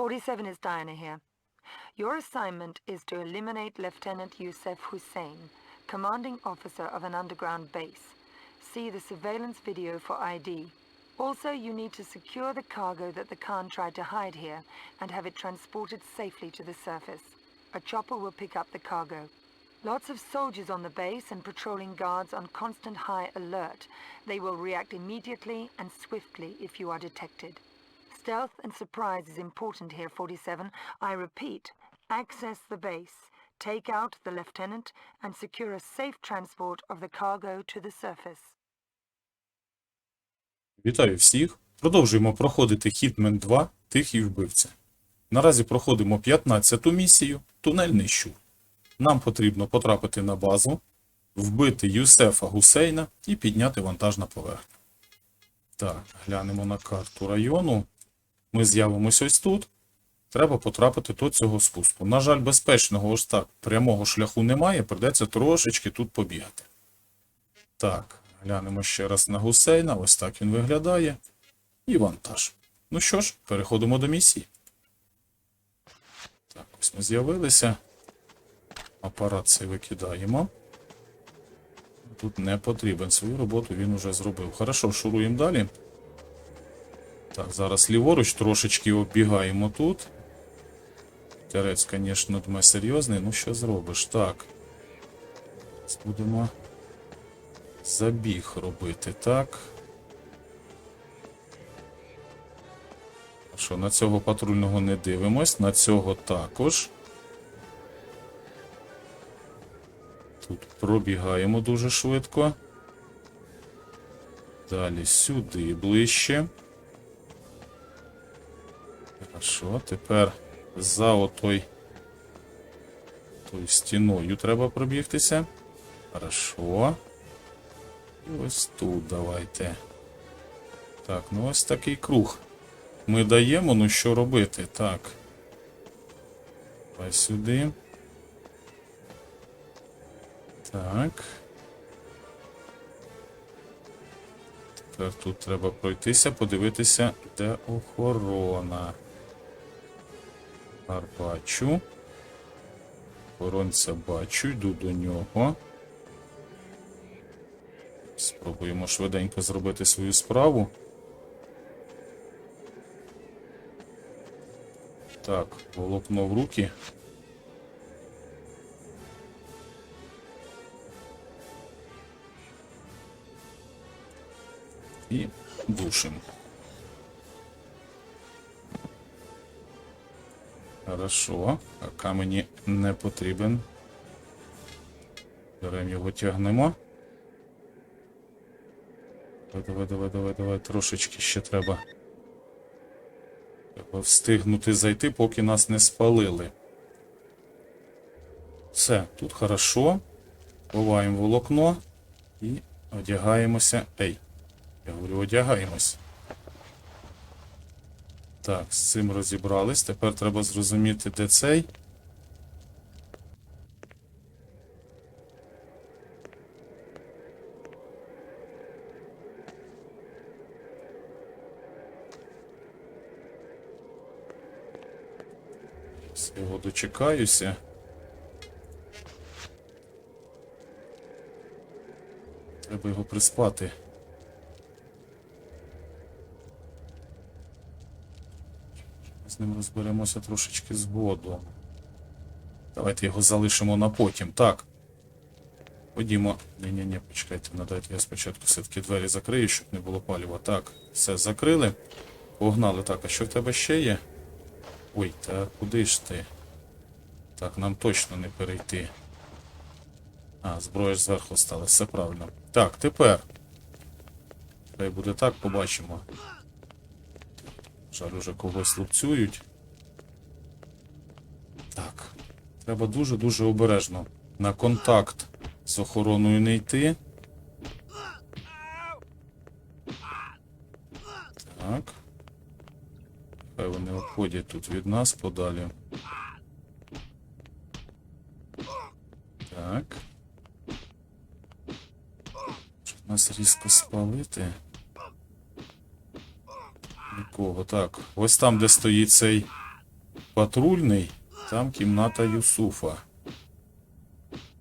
47 is Diana here. Your assignment is to eliminate Lieutenant Youssef Hussein, commanding officer of an underground base. See the surveillance video for ID. Also, you need to secure the cargo that the Khan tried to hide here and have it transported safely to the surface. A chopper will pick up the cargo. Lots of soldiers on the base and patrolling guards on constant high alert. They will react immediately and swiftly if you are detected. Stealth and surprise is important here, 47. I repeat, access the base, take out the lieutenant, and secure a safe transport of the cargo to the surface. Вітаю всіх! Продовжуємо проходити Hitman 2 Тихий вбивця. Наразі проходимо 15-ту місію Тунельний щур. Нам потрібно потрапити на базу, вбити Юсефа Гусейна і підняти вантаж на поверхню. Так, глянемо на карту району. Ми з'явимось ось тут. Треба потрапити до цього спуску. На жаль, безпечного ось так прямого шляху немає, придеться трошечки тут побігати. Так, глянемо ще раз на гусейна. Ось так він виглядає. І вантаж. Ну що ж, переходимо до місії. Так, ось ми з'явилися. Апарат цей викидаємо. Тут не потрібен. Свою роботу він уже зробив. Хорошо, шуруємо далі. Так, зараз ліворуч трошечки оббігаємо тут. Терець, звісно, дме серйозний. Ну що зробиш? Так. Будемо забіг робити, так. Що, на цього патрульного не дивимось, на цього також. Тут пробігаємо дуже швидко. Далі сюди ближче. Хорошо, тепер за отой тою стіною треба пробігтися. Хорошо. І ось тут давайте. Так, ну ось такий круг. Ми даємо, ну що робити? Так. Давай сюди. Так. Тепер тут треба пройтися, подивитися, де охорона. Тепер бачу. Охоронця бачу, йду до нього. Спробуємо швиденько зробити свою справу. Так, волокно в руки. І душим. Хорошо. А камені не потрібен. Беремо його тягнемо. Давай, давай, давай, давай. Трошечки ще треба. Треба встигнути зайти, поки нас не спалили. Все, тут хорошо. Ховаємо волокно і одягаємося. Ей, я говорю, одягаємось. Так, з цим розібрались. Тепер треба зрозуміти, де цей. Його дочекаюся. Треба його приспати. З ним розберемося трошечки згодом. Давайте його залишимо на потім. Так. Ходімо. Ні-ні-ні, почекайте, надайте я спочатку все-таки двері закрию, щоб не було паліва. Так, все закрили. Погнали. Так, а що в тебе ще є? Ой, та куди ж ти? Так, нам точно не перейти. А, зброя зверху стала, все правильно. Так, тепер. Хай буде так, побачимо. Жаль, уже когось лупцюють. Так. Треба дуже-дуже обережно. На контакт з охороною не йти. Так. Хай вони обходять тут від нас подалі. Так. Щоб нас різко спалити. Нікого. Так. Ось там, де стоїть цей патрульний, там кімната Юсуфа.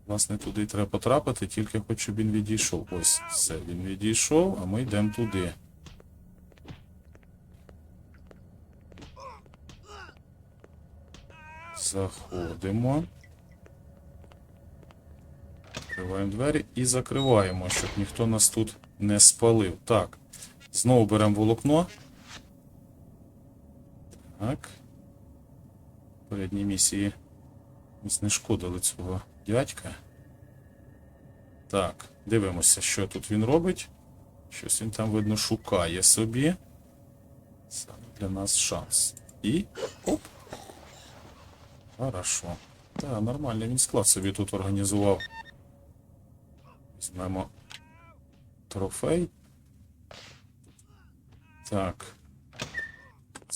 Власне, туди треба потрапити, тільки хоч щоб він відійшов. Ось, все, він відійшов, а ми йдемо туди. Заходимо. Відкриваємо двері і закриваємо, щоб ніхто нас тут не спалив. Так. Знову беремо волокно. Так. В місії ми знешкодили цього дядька. Так, дивимося, що тут він робить. Щось він там, видно, шукає собі. Саме для нас шанс. І. Оп. Хорошо. Так, нормально, він склад собі тут організував. Візьмемо трофей. Так.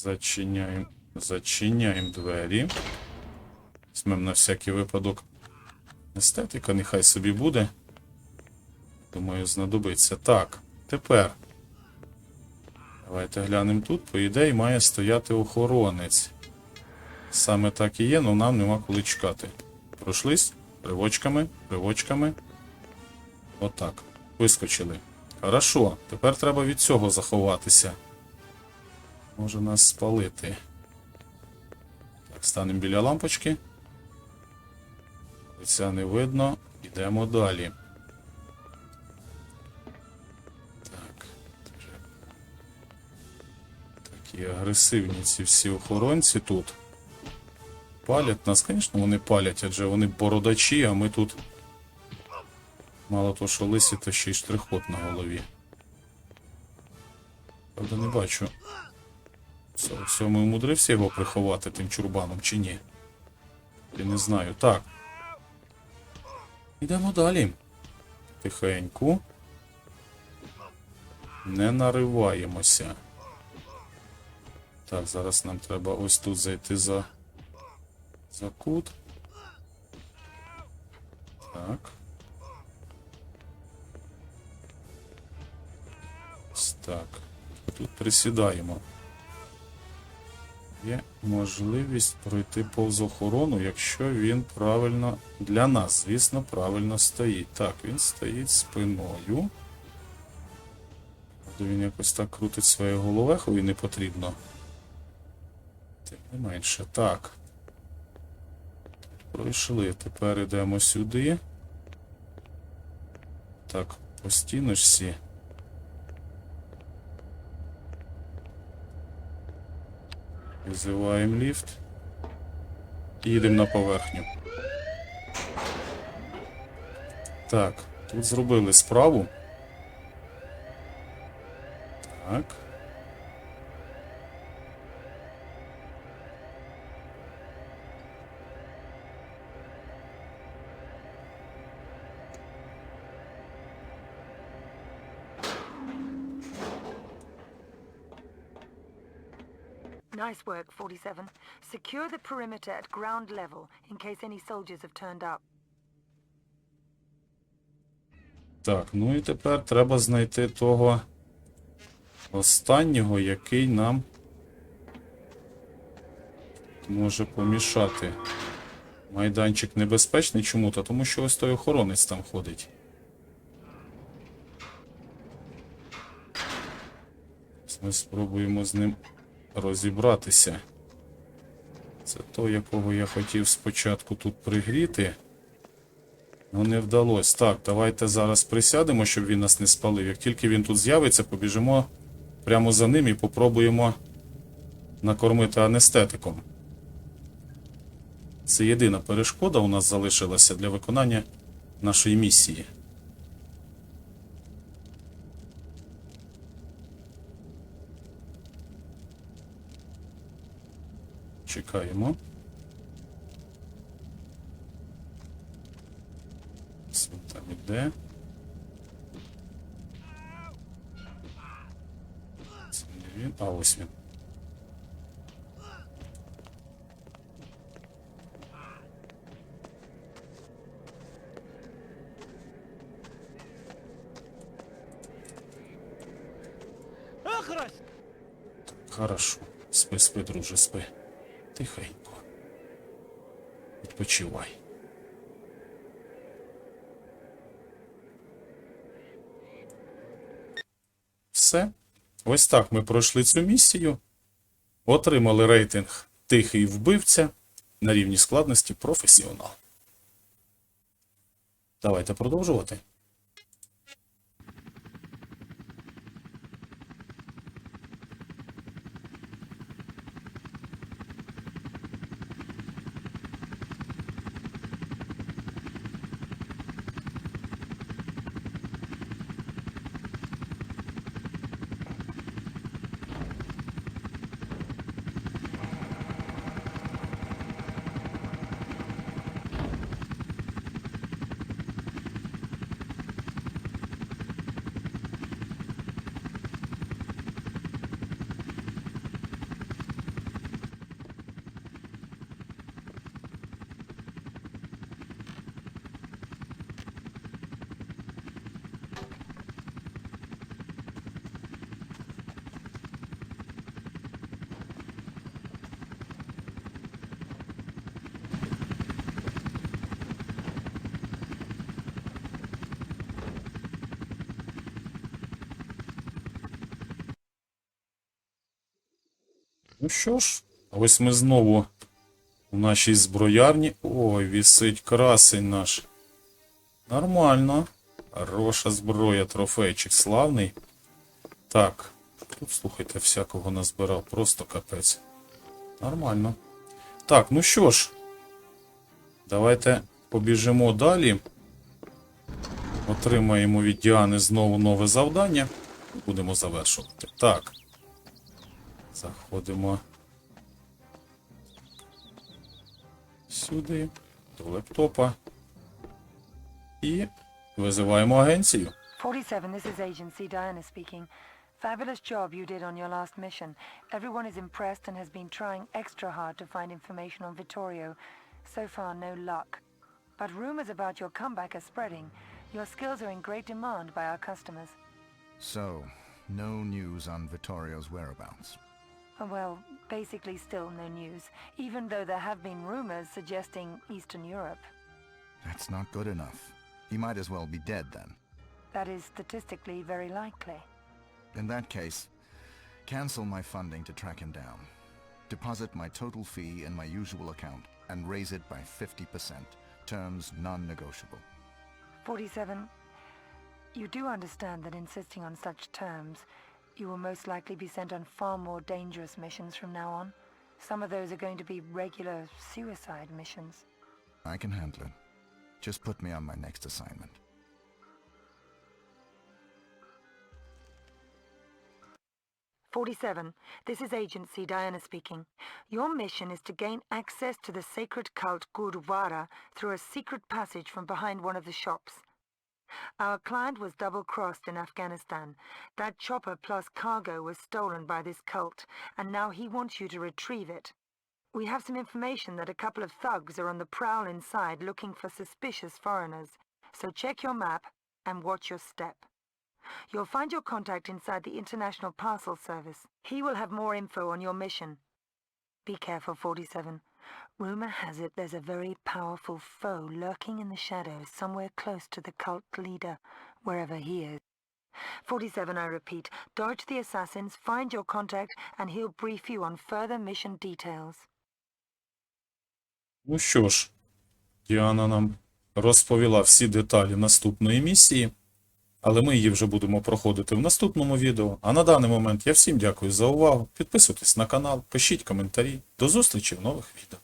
Зачиняємо. Зачиняємо двері. Візьмемо на всякий випадок. Естетика нехай собі буде. Думаю, знадобиться. Так, тепер. Давайте глянемо тут. По ідеї має стояти охоронець. Саме так і є, але нам нема коли чекати. Пройшлись ривочками, ривочками. Отак. Вискочили. Хорошо. Тепер треба від цього заховатися. Може нас спалити. Так, станемо біля лампочки. Лиця не видно. Йдемо далі. Так. Такі агресивні ці всі охоронці тут. Палять нас, звісно, вони палять, адже вони бородачі, а ми тут. Мало того, що лисі, то ще й штрих-код на голові. Правда, не бачу. Всьому умудрився його приховати тим чурбаном чи ні? Я не знаю. Так. Йдемо далі. Тихеньку. Не нариваємося. Так, зараз нам треба ось тут зайти за, за кут. Так. Ось так. Тут присідаємо. Можливість пройти повз охорону, якщо він правильно для нас, звісно, правильно стоїть. Так, він стоїть спиною. Він якось так крутить своє головехові не потрібно. Тим не менше. Так. Пройшли. Тепер йдемо сюди. Так, по стіночці. Визиваємо ліфт. І їдемо на поверхню. Так, тут зробили справу. Так. Nice work, 47. Secure the perimeter at ground level in case any soldiers have turned up. Так, ну і тепер треба знайти того останнього, який нам може помішати. Майданчик небезпечний чому-то, тому що ось той охоронець там ходить. Ми спробуємо з ним розібратися. Це той, якого я хотів спочатку тут пригріти. Ну, не вдалося. Так, давайте зараз присядемо, щоб він нас не спалив. Як тільки він тут з'явиться, побіжимо прямо за ним і попробуємо накормити анестетиком. Це єдина перешкода у нас залишилася для виконання нашої місії. Чекаємо. Це там іде. Це не він. А ось він. Ахрась! Хорошо. Спи, спи, друже, спи. Тихенько. Відпочивай. Все. Ось так ми пройшли цю місію. Отримали рейтинг Тихий вбивця на рівні складності професіонал. Давайте продовжувати. Ну що ж, ось ми знову у нашій зброярні. Ой, вісить красень наш. Нормально. Хороша зброя, трофейчик славний. Так, тут, слухайте, всякого назбирав, просто капець. Нормально. Так, ну що ж, давайте побіжимо далі. Отримаємо від Діани знову нове завдання. Будемо завершувати. Так. Заходимо сюди, до лептопа. І визиваємо агенцію. 47, this is Agency Diana speaking. Fabulous job you did on your last mission. Everyone is impressed and has been trying extra hard to find information on Vittorio. So far, no luck. But rumors about your comeback are spreading. Your skills are in great demand by our customers. So, no news on Vittorio's whereabouts. Uh, Well, basically still no news, even though there have been rumors suggesting Eastern Europe. That's not good enough. He might as well be dead then. That is statistically very likely. In that case, cancel my funding to track him down. Deposit my total fee in my usual account and raise it by 50%. Terms non-negotiable. 47. You do understand that insisting on such terms, you will most likely be sent on far more dangerous missions from now on. Some of those are going to be regular suicide missions. I can handle it. Just put me on my next assignment. Forty-seven. This is Agency Diana speaking. Your mission is to gain access to the sacred cult Gurdwara through a secret passage from behind one of the shops. Our client was double-crossed in Afghanistan. That chopper plus cargo was stolen by this cult, and now he wants you to retrieve it. We have some information that a couple of thugs are on the prowl inside looking for suspicious foreigners, so check your map and watch your step. You'll find your contact inside the International Parcel Service. He will have more info on your mission. Be careful, 47. Rumor has it there's a very powerful foe lurking in the shadows somewhere close to the cult leader, wherever he is. 47, I repeat, dodge the assassins, find your contact, and he'll brief you on further mission details. Ну що ж, Діана нам розповіла всі деталі наступної місії, Але ми її вже будемо проходити в наступному відео. А на даний момент я всім дякую за увагу. Підписуйтесь на канал, пишіть коментарі. До зустрічі в нових відео.